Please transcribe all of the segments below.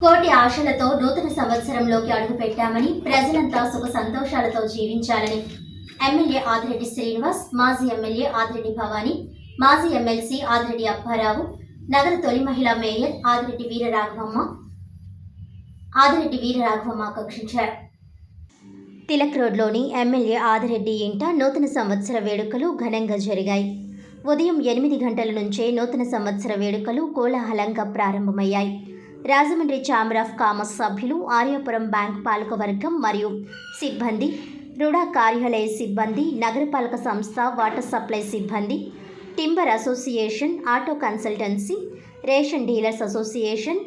కోటి ఆశలతో నూతన సంవత్సరంలోకి అడుగుపెట్టామని ప్రజలంతా సుఖ సంతోషాలతో జీవించాలని ఎమ్మెల్యే ఆదిరెడ్డి శ్రీనివాస్ మాజీ ఎమ్మెల్యే ఆదిరెడ్డి భవానీ మాజీ ఎమ్మెల్సీ ఆదిరెడ్డి అప్పారావు నగర తొలి మహిళా మేయర్ ఆదిరెడ్డి వీరరాఘవమ్మ ఆదిరెడ్డి వీరరాఘవమ్మ ఆకాంక్షించారు. తిలక్ రోడ్లోని ఎమ్మెల్యే ఆదిరెడ్డి ఇంట నూతన సంవత్సర వేడుకలు ఘనంగా జరిగాయి. ఉదయం ఎనిమిది గంటల నుంచే నూతన సంవత్సర వేడుకలు కోలాహలంగా ప్రారంభమయ్యాయి. రాజమండ్రి ఛాంబర్ ఆఫ్ కామర్స్ సభ్యులు ఆర్యాపురం బ్యాంక్ పాలకవర్గం మరియు సిబ్బంది రుడా కార్యాలయ సిబ్బంది నగరపాలక సంస్థ వాటర్ సప్లై సిబ్బంది timber association auto consultancy ration dealers association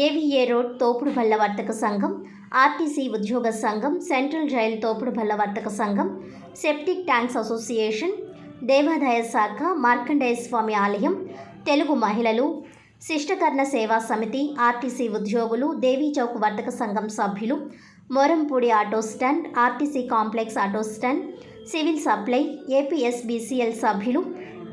AVA road తోపుడు బల్ల వర్తక సంఘం ఆర్టీసీ ఉద్యోగ సంఘం సెంట్రల్ జైల్ తోపుడు బల్ల వర్తక సంఘం సెప్టిక్ ట్యాంక్స్ అసోసియేషన్ దేవాదాయ శాఖ మార్కండేయ స్వామి ఆలయం తెలుగు మహిళలు శిష్టకర్ణ సేవా సమితి ఆర్టీసీ ఉద్యోగులు దేవీచౌక్ వర్తక సంఘం సభ్యులు Morampudi auto stand RTC complex auto stand civil supply APSBCL సభ్యులు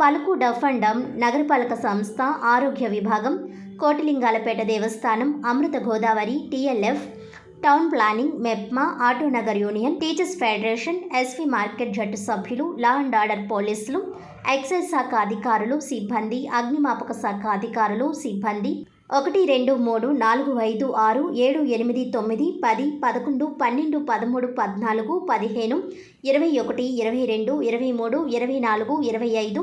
పలుకు డఫ్ అండ్ డమ్ నగరపాలక సంస్థ ఆరోగ్య విభాగం కోటిలింగాలపేట దేవస్థానం Amrutha Godavari TLF town planning MEPMA Autonagar union teachers federation SV market జట్టు సభ్యులు లా అండ్ ఆర్డర్ పోలీసులు ఎక్సైజ్ శాఖ అధికారులు సిబ్బంది అగ్నిమాపక శాఖ అధికారులు సిబ్బంది. ఒకటి రెండు మూడు నాలుగు ఐదు ఆరు ఏడు ఎనిమిది తొమ్మిది పది పదకొండు పన్నెండు పదమూడు పద్నాలుగు పదిహేను ఇరవై ఒకటి ఇరవై రెండు ఇరవై మూడు ఇరవై నాలుగు ఇరవై ఐదు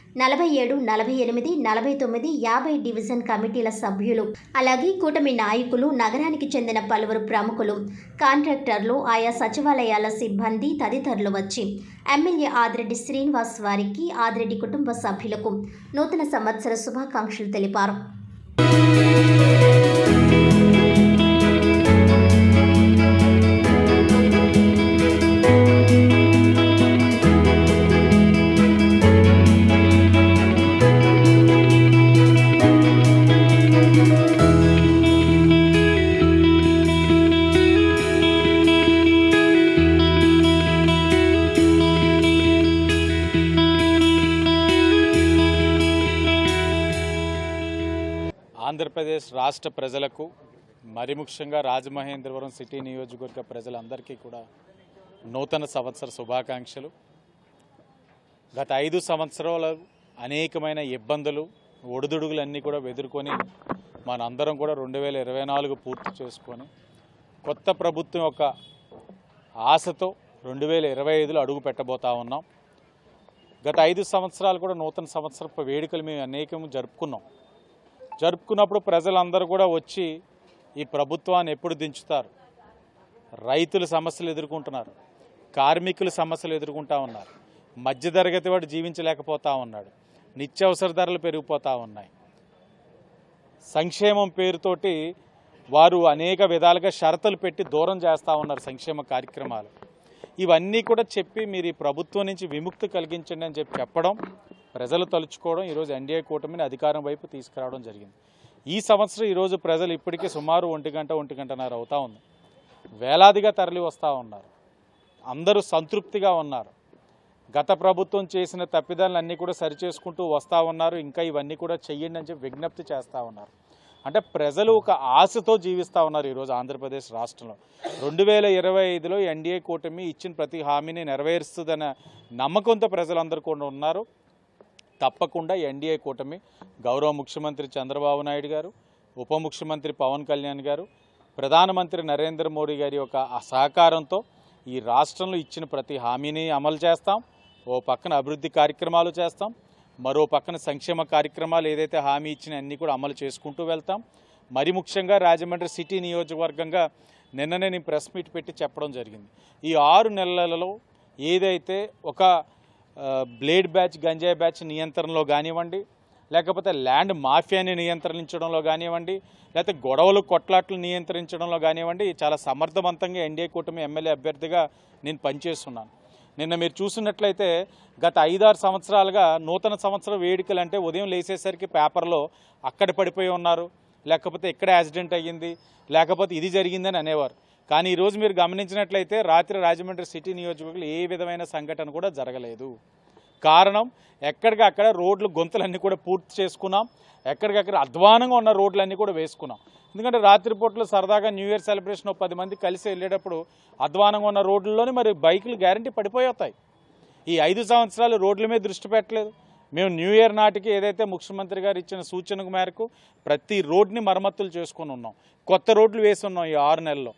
నలభై ఏడు నలభై ఎనిమిది నలభై తొమ్మిది యాభై డివిజన్ కమిటీల సభ్యులు. అలాగే కూటమి నాయకులు నగరానికి చెందిన పలువురు ప్రముఖులు కాంట్రాక్టర్లు ఆయా సచివాలయాల సిబ్బంది తదితరులు వచ్చి ఎమ్మెల్యే ఆదిరెడ్డి శ్రీనివాస్ వారికి ఆదిరెడ్డి కుటుంబ సభ్యులకు నూతన సంవత్సర శుభాకాంక్షలు తెలిపారు. ఆంధ్రప్రదేశ్ రాష్ట్ర ప్రజలకు మరి ముఖ్యంగా రాజమహేంద్రవరం సిటీ నియోజకవర్గ ప్రజలందరికీ కూడా నూతన సంవత్సర శుభాకాంక్షలు. గత ఐదు సంవత్సరాలు అనేకమైన ఇబ్బందులు ఒడిదుడుగులన్నీ కూడా ఎదుర్కొని మనందరం కూడా రెండు వేల ఇరవై నాలుగు పూర్తి చేసుకొని కొత్త ప్రభుత్వం యొక్క ఆశతో రెండు వేల ఇరవై ఐదులో అడుగు పెట్టబోతా ఉన్నాం. గత ఐదు సంవత్సరాలు కూడా నూతన సంవత్సరపు వేడుకలు మేము అనేకం జరుపుకున్నాం. జరుపుకున్నప్పుడు ప్రజలందరూ కూడా వచ్చి ఈ ప్రభుత్వాన్ని ఎప్పుడు దించుతారు? రైతులు సమస్యలు ఎదుర్కొంటున్నారు కార్మికుల సమస్యలు ఎదుర్కొంటా ఉన్నారు మధ్యతరగతి వాడు జీవించలేకపోతా ఉన్నాడు నిత్యావసర ధరలు పెరిగిపోతూ ఉన్నాయి. సంక్షేమం పేరుతోటి వారు అనేక విధాలుగా షరతులు పెట్టి దూరం చేస్తూ ఉన్నారు సంక్షేమ కార్యక్రమాలు. ఇవన్నీ కూడా చెప్పి మీరు ఈ ప్రభుత్వం నుంచి విముక్తి కలిగించండి అని చెప్పి చెప్పడం ప్రజలు తలుచుకోవడం ఈరోజు ఎన్డీఏ కూటమిని అధికారం వైపు తీసుకురావడం జరిగింది. ఈ సంవత్సరం ఈరోజు ప్రజలు ఇప్పటికే సుమారు ఒంటి గంట ఒంటి గంటన్నర అవుతా ఉంది. వేలాదిగా తరలి వస్తూ ఉన్నారు. అందరూ సంతృప్తిగా ఉన్నారు. గత ప్రభుత్వం చేసిన తప్పిదాలన్నీ కూడా సరిచేసుకుంటూ వస్తూ ఉన్నారు. ఇంకా ఇవన్నీ కూడా చెయ్యండి అని చెప్పి విజ్ఞప్తి చేస్తూ ఉన్నారు. అంటే ప్రజలు ఒక ఆశతో జీవిస్తూ ఉన్నారు ఈరోజు ఆంధ్రప్రదేశ్ రాష్ట్రంలో. రెండు వేల ఇరవై ఐదులో ఎన్డీఏ కూటమి ఇచ్చిన ప్రతి హామీని నెరవేరుస్తుందన్న నమ్మకంతో ప్రజలందరూ కూడా ఉన్నారు. తప్పకుండా ఎన్డీఏ కూటమి గౌరవ ముఖ్యమంత్రి చంద్రబాబు నాయుడు గారు ఉప ముఖ్యమంత్రి పవన్ కళ్యాణ్ గారు ప్రధానమంత్రి నరేంద్ర మోడీ గారి యొక్క అసహకారంతో సహకారంతో ఈ రాష్ట్రంలో ఇచ్చిన ప్రతి హామీని అమలు చేస్తాం. ఓ పక్కన అభివృద్ధి కార్యక్రమాలు చేస్తాం. మరో పక్కన సంక్షేమ కార్యక్రమాలు ఏదైతే హామీ ఇచ్చిన అన్నీ కూడా అమలు చేసుకుంటూ వెళ్తాం. మరి ముఖ్యంగా రాజమండ్రి సిటీ నియోజకవర్గంగా నిన్ననే నేను ప్రెస్ మీట్ పెట్టి చెప్పడం జరిగింది. ఈ ఆరు నెలలలో ఏదైతే ఒక బ్లేడ్ బ్యాచ్ గంజాయి బ్యాచ్ నియంత్రణలో కానివ్వండి లేకపోతే ల్యాండ్ మాఫియాని నియంత్రించడంలో కానివ్వండి లేకపోతే గొడవలు కొట్లాట్లు నియంత్రించడంలో కానివ్వండి చాలా సమర్థవంతంగా ఎన్డీఏ కూటమి ఎమ్మెల్యే అభ్యర్థిగా నేను పనిచేస్తున్నాను. నిన్న మీరు చూసినట్లయితే గత ఐదారు సంవత్సరాలుగా నూతన సంవత్సర వేడుకలు అంటే ఉదయం లేచేసరికి పేపర్లో అక్కడ పడిపోయి ఉన్నారు లేకపోతే ఇక్కడ యాక్సిడెంట్ అయ్యింది లేకపోతే ఇది జరిగిందని అనేవారు. కానీ ఈరోజు మీరు గమనించినట్లయితే రాత్రి రాజమండ్రి సిటీ నియోజకవర్గంలో ఏ విధమైన సంఘటన కూడా జరగలేదు. కారణం ఎక్కడికక్కడ రోడ్లు గొంతులన్నీ కూడా పూర్తి చేసుకున్నాం. ఎక్కడికక్కడ అధ్వానంగా ఉన్న రోడ్లన్నీ కూడా వేసుకున్నాం. ఎందుకంటే రాత్రిపూట్ల సరదాగా న్యూ ఇయర్ సెలబ్రేషన్ ఒక పది మంది కలిసి వెళ్ళేటప్పుడు అధ్వానంగా ఉన్న రోడ్లలోనే మరి బైకులు గ్యారంటీ పడిపోతాయి ఈ ఐదు సంవత్సరాలు రోడ్ల మీద దృష్టి పెట్టలేదు. మేము న్యూ ఇయర్ నాటికి ఏదైతే ముఖ్యమంత్రి గారు ఇచ్చిన సూచన మేరకు ప్రతి రోడ్ని మరమ్మతులు చేసుకొని ఉన్నాం. కొత్త రోడ్లు వేసి ఉన్నాం ఈ ఆరు నెలల్లో.